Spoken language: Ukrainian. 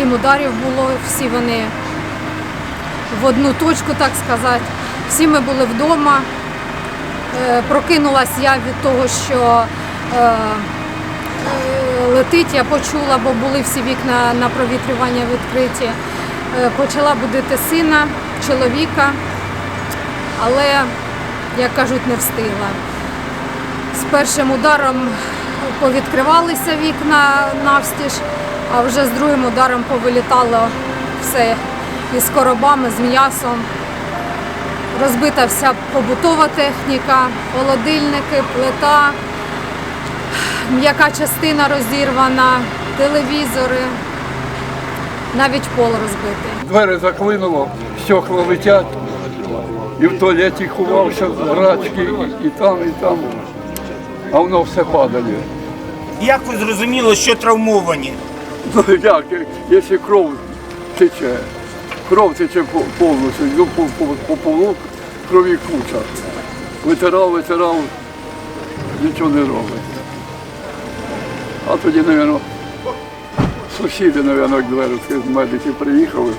Сім ударів було, всі вони в одну точку, так сказати. Всі ми були вдома. Е, Прокинулась я від того, що е, е, летить, я почула, бо були всі вікна на провітрювання відкриті. Почала будити сина, чоловіка, але, як кажуть, не встигла. З першим ударом повідкривалися вікна навстіж, а вже з другим ударом повилітало все із коробами, з м'ясом. Розбита вся побутова техніка, холодильники, плита, м'яка частина розірвана, телевізори, навіть пол розбитий. Двері заклинуло, стекла летять. І в туалеті ховався рачки, і, і там, і там. А воно все падає. Як ви зрозуміли, що травмовані? Ну як, якщо кров тече, кров тече повністю, йду по, по, по полу, крові куча. Витирав, витирав, нічого не робить. А тоді, мабуть, сусіди, мабуть, двері, медики приїхали,